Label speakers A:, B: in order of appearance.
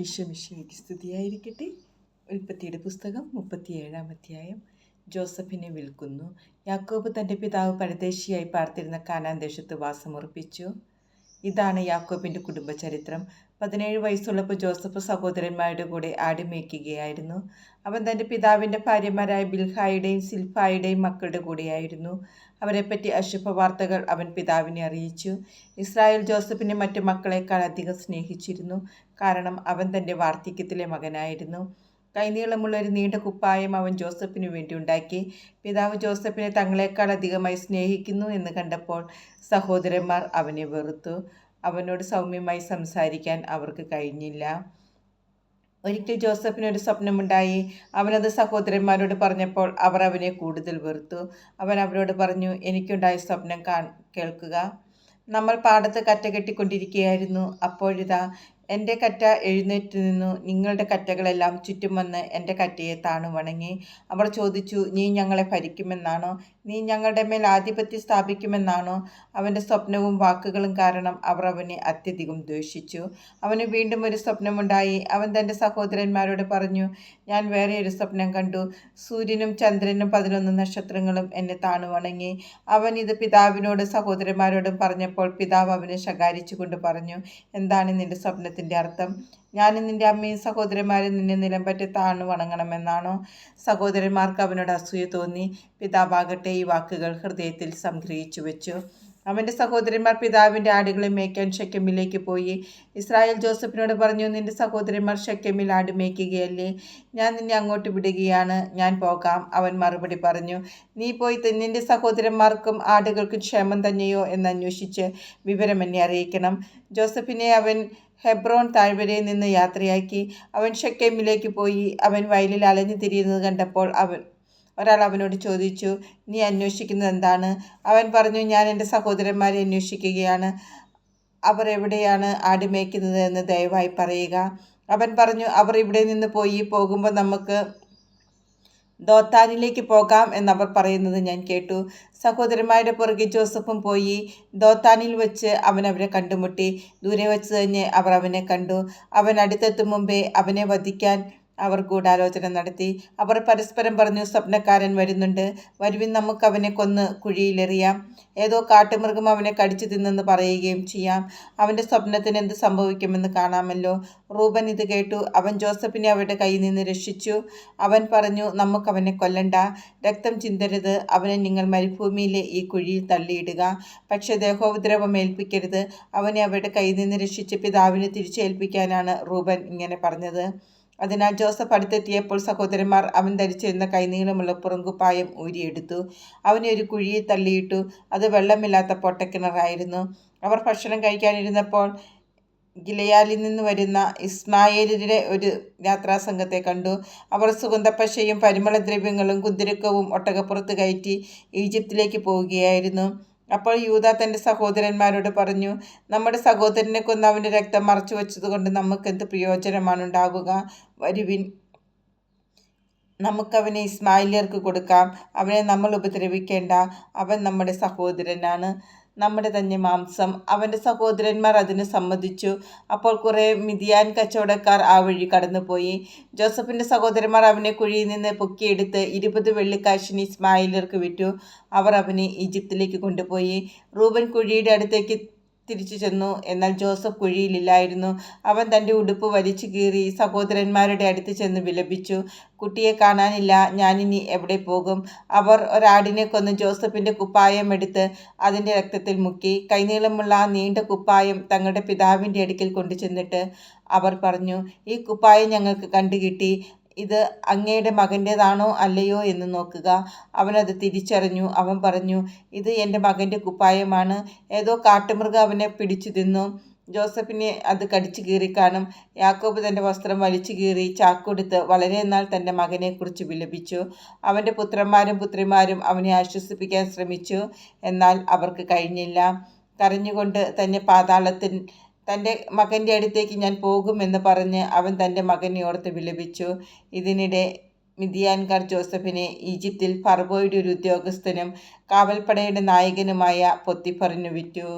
A: ഈശോമിശിഹയ്ക്ക് സ്തുതിയായിരിക്കട്ടെ ഉൽപ്പത്തിയുടെ പുസ്തകം മുപ്പത്തിയേഴാം അധ്യായം. ജോസഫിനെ വിൽക്കുന്നു. യാക്കോബ് തന്റെ പിതാവ് പരദേശിയായി പാർത്തിരുന്ന കാനാൻ ദേശത്ത് വാസമുറപ്പിച്ചു. ഇതാണ് യാക്കോബിന്റെ കുടുംബചരിത്രം. പതിനേഴ് വയസ്സുള്ളപ്പോൾ ജോസഫ് സഹോദരന്മാരുടെ കൂടെ ആടി മേയ്ക്കുകയായിരുന്നു. അവൻ തന്റെ പിതാവിന്റെ ഭാര്യമാരായ ബിൽഹായുടെയും സിൽഫായുടെയും മക്കളുടെ കൂടെയായിരുന്നു. അവരെപ്പറ്റി അശുഭ വാർത്തകൾ അവൻ പിതാവിനെ അറിയിച്ചു. ഇസ്രായേൽ ജോസഫിനെ മറ്റു മക്കളെക്കാൾ അധികം സ്നേഹിച്ചിരുന്നു. കാരണം അവൻ തന്റെ വാർദ്ധക്യത്തിലെ മകനായിരുന്നു. കൈനീളമുള്ള ഒരു നീണ്ട കുപ്പായം അവൻ ജോസഫിന് വേണ്ടി ഉണ്ടാക്കി. പിതാവ് ജോസഫിനെ തങ്ങളെക്കാൾ അധികമായി സ്നേഹിക്കുന്നു എന്ന് കണ്ടപ്പോൾ സഹോദരന്മാർ അവനെ വെറുത്തു. അവനോട് സൗമ്യമായി സംസാരിക്കാൻ അവർക്ക് കഴിഞ്ഞില്ല. ഒരിക്കൽ ജോസഫിന് ഒരു സ്വപ്നമുണ്ടായി. അവനത് സഹോദരന്മാരോട് പറഞ്ഞപ്പോൾ അവർ അവനെ കൂടുതൽ വെറുത്തു. അവൻ അവരോട് പറഞ്ഞു എനിക്കുണ്ടായ സ്വപ്നം കേൾക്കുക. നമ്മൾ പാടത്ത് കറ്റ കെട്ടിക്കൊണ്ടിരിക്കുകയായിരുന്നു അപ്പോഴിതാ എന്റെ കറ്റ എഴുന്നേറ്റ് നിന്നു. നിങ്ങളുടെ കറ്റകളെല്ലാം ചുറ്റും വന്ന് എന്റെ കറ്റയെ താണു വണങ്ങി. അവർ ചോദിച്ചു നീ ഞങ്ങളെ ഭരിക്കുമെന്നാണോ? നീ ഞങ്ങളുടെ മേൽ ആധിപത്യം സ്ഥാപിക്കുമെന്നാണോ? അവന്റെ സ്വപ്നവും വാക്കുകളും കാരണം അവർ അവനെ അത്യധികം ദ്വേഷിച്ചു. അവന് വീണ്ടും ഒരു സ്വപ്നമുണ്ടായി. അവൻ തന്റെ സഹോദരന്മാരോട് പറഞ്ഞു ഞാൻ വേറെ ഒരു സ്വപ്നം കണ്ടു. സൂര്യനും ചന്ദ്രനും പതിനൊന്ന് നക്ഷത്രങ്ങളും എന്നെ താണു വണങ്ങി. അവൻ ഇത് പിതാവിനോട് സഹോദരന്മാരോടും പറഞ്ഞപ്പോൾ പിതാവ് അവനെ ശകാരിച്ചുകൊണ്ട് പറഞ്ഞു എന്താണ് നിന്റെ സ്വപ്നത്തിൽ വചനത്തിന്റെ അർത്ഥം. ഞാനും നിന്റെ അമ്മയും സഹോദരന്മാരും നിന്നെ നിലംപറ്റി താണു വണങ്ങണമെന്നാണോ? സഹോദരന്മാർക്ക് അവനോട് അസൂയ തോന്നി. പിതാവാകട്ടെ ഈ വാക്കുകൾ ഹൃദയത്തിൽ സംഗ്രഹിച്ചു വെച്ചു. അവന്റെ സഹോദരന്മാർ പിതാവിന്റെ ആടുകളെ മേയ്ക്കാൻ ഷെക്കമിലേക്ക് പോയി. ഇസ്രായേൽ ജോസഫിനോട് പറഞ്ഞു നിന്റെ സഹോദരന്മാർ ഷെക്കമിൽ ആട് മേയ്ക്കുകയല്ലേ? ഞാൻ നിന്നെ അങ്ങോട്ട് വിടുകയാണ്. ഞാൻ പോകാം. അവൻ മറുപടി പറഞ്ഞു നീ പോയി നിന്റെ സഹോദരന്മാർക്കും ആടുകൾക്കും ക്ഷേമം തന്നെയോ എന്ന് അന്വേഷിച്ച് വിവരം എന്നെ അറിയിക്കണം. ജോസഫിനെ അവൻ ഹെബ്രോൺ താഴ്വരയിൽ നിന്ന് യാത്രയാക്കി അവൻ ഷെക്കേമിലേക്ക് പോയി. അവൻ വയലിൽ അലഞ്ഞു തിരിയുന്നത് കണ്ടപ്പോൾ അവൻ ഒരാൾ അവനോട് ചോദിച്ചു നീ അന്വേഷിക്കുന്നത് എന്താണ്? അവൻ പറഞ്ഞു ഞാൻ എന്റെ സഹോദരന്മാരെ അന്വേഷിക്കുകയാണ്. അവർ എവിടെയാണ് ആട് മേയ്ക്കുന്നത് എന്ന് ദയവായി പറയുക. അവൻ പറഞ്ഞു അവർ ഇവിടെ നിന്ന് പോയി പോകുമ്പോൾ നമുക്ക് ദോത്താനിലേക്ക് പോകാം എന്നവർ പറയുന്നത് ഞാൻ കേട്ടു. സഹോദരന്മാരുടെ പുറകെ ജോസഫും പോയി ദോത്താനിൽ വെച്ച് അവൻ അവരെ കണ്ടുമുട്ടി. ദൂരെ വെച്ച് തന്നെ അവർ അവനെ കണ്ടു. അവൻ അടുത്തെത്തും മുമ്പേ അവനെ വധിക്കാൻ അവർ ഗൂഢാലോചന നടത്തി. അവർ പരസ്പരം പറഞ്ഞു സ്വപ്നക്കാരൻ വരുന്നുണ്ട്. വരുവിൻ നമുക്ക് അവനെ കൊന്ന് കുഴിയിലെറിയാം. ഏതോ കാട്ടുമൃഗം അവനെ കടിച്ചു തിന്നെന്ന് പറയുകയും ചെയ്യാം. അവന്റെ സ്വപ്നത്തിന് എന്ത് സംഭവിക്കുമെന്ന് കാണാമല്ലോ. റൂബൻ ഇത് കേട്ടു. അവൻ ജോസഫിനെ അവരുടെ കയ്യിൽ നിന്ന് രക്ഷിച്ചു. അവൻ പറഞ്ഞു നമുക്കവനെ കൊല്ലണ്ട. രക്തം ചിന്തരുത്. അവനെ നിങ്ങൾ മരുഭൂമിയിലെ ഈ കുഴിയിൽ തള്ളിയിടുക. പക്ഷേ ദേഹോപദ്രവം ഏൽപ്പിക്കരുത്. അവനെ അവരുടെ കയ്യിൽ നിന്ന് രക്ഷിച്ച് പിതാവിന് തിരിച്ചേൽപ്പിക്കാനാണ് റൂബൻ ഇങ്ങനെ പറഞ്ഞത്. അതിനാൽ ജോസഫ് അടുത്തെത്തിയപ്പോൾ സഹോദരന്മാർ അവൻ ധരിച്ചിരുന്ന കൈനീളമുള്ള പുറങ്കുപ്പായം ഊരിയെടുത്തു. അവനെ ഒരു കുഴിയിൽ തള്ളിയിട്ടു അത് വെള്ളമില്ലാത്ത പൊട്ടക്കിണറായിരുന്നു. അവർ ഭക്ഷണം കഴിക്കാനിരുന്നപ്പോൾ ഗിലയാലിൽ നിന്ന് വരുന്ന ഇസ്മായേലിന്റെ ഒരു യാത്രാസംഘത്തെ കണ്ടു. അവർ സുഗന്ധപ്പശയും പരിമളദ്രവ്യങ്ങളും കുന്തിരക്കവും ഒട്ടകപ്പുറത്ത് കയറ്റി ഈജിപ്തിലേക്ക് പോവുകയായിരുന്നു. അപ്പോൾ യൂത തന്റെ സഹോദരന്മാരോട് പറഞ്ഞു നമ്മുടെ സഹോദരനെ കൊന്ന് അവന്റെ രക്തം മറച്ചു വെച്ചതുകൊണ്ട് നമുക്കെന്ത് പ്രയോജനമാണ് ഉണ്ടാകുക വരുവിൻ നമുക്കവനെ ഇസ്മായിലിയർക്ക് കൊടുക്കാം. അവനെ നമ്മൾ ഉപദ്രവിക്കേണ്ട. അവൻ നമ്മുടെ സഹോദരനാണ്. നമ്മുടെ തന്നെ മാംസം. അവന്റെ സഹോദരന്മാർ അതിന് സമ്മതിച്ചു. അപ്പോൾ കുറേ മിതിയാൻ കച്ചവടക്കാർ ആ വഴി കടന്നുപോയി. ജോസഫിന്റെ സഹോദരന്മാർ അവനെ കുഴിയിൽ നിന്ന് പൊക്കിയെടുത്ത് ഇരുപത് വെള്ളിക്കാശിന് ഇസ്മായിലർക്ക് വിറ്റു അവർ അവനെ ഈജിപ്തിലേക്ക് കൊണ്ടുപോയി. റൂബൻ കുഴിയുടെ അടുത്തേക്ക് തിരിച്ചു ചെന്നു. എന്നാൽ ജോസഫ് കുഴിയിലില്ലായിരുന്നു. അവൻ തന്റെ ഉടുപ്പ് വലിച്ചു കീറി സഹോദരന്മാരുടെ അടുത്ത് ചെന്ന് വിലപിച്ചു. കുട്ടിയെ കാണാനില്ല. ഞാനിനി എവിടെ പോകും? അവർ ഒരാടിനെ കൊന്ന് ജോസഫിന്റെ കുപ്പായം എടുത്ത് അതിന്റെ രക്തത്തിൽ മുക്കി. കൈനീളമുള്ള നീണ്ട കുപ്പായം തങ്ങളുടെ പിതാവിന്റെ അടുക്കൽ കൊണ്ടു ചെന്നിട്ട് അവർ പറഞ്ഞു ഈ കുപ്പായം ഞങ്ങൾക്ക് കണ്ടുകിട്ടി. ഇത് അങ്ങയുടെ മകന്റേതാണോ അല്ലയോ എന്ന് നോക്കുക. അവനത് തിരിച്ചറിഞ്ഞു. അവൻ പറഞ്ഞു ഇത് എന്റെ മകന്റെ കുപ്പായമാണ്. ഏതോ കാട്ടുമൃഗം അവനെ പിടിച്ചു തിന്നു. ജോസഫിനെ അത് കടിച്ചു കീറി കാണും. യാക്കോബ് തന്റെ വസ്ത്രം വലിച്ചു കീറി ചാക്കൊടുത്ത് വളരെ നാൾ തന്റെ മകനെക്കുറിച്ച് വിലപിച്ചു. അവന്റെ പുത്രന്മാരും പുത്രിമാരും അവനെ ആശ്വസിപ്പിക്കാൻ ശ്രമിച്ചു. എന്നാൽ അവർക്ക് കഴിഞ്ഞില്ല. കരഞ്ഞുകൊണ്ട് തന്നെ പാതാളത്തിൽ തന്റെ മകന്റെ അടുത്തേക്ക് ഞാൻ പോകുമെന്ന് പറഞ്ഞ് അവൻ തന്റെ മകനെ ഓർത്ത് വിലപിച്ചു ഇതിനിടെ മിതിയാൻകാർ ജോസഫിനെ ഈജിപ്തിൽ ഫർബോയുടെ ഒരു ഉദ്യോഗസ്ഥനും കാവൽപ്പടയുടെ നായകനുമായ പൊത്തിഫറിനു വിറ്റു.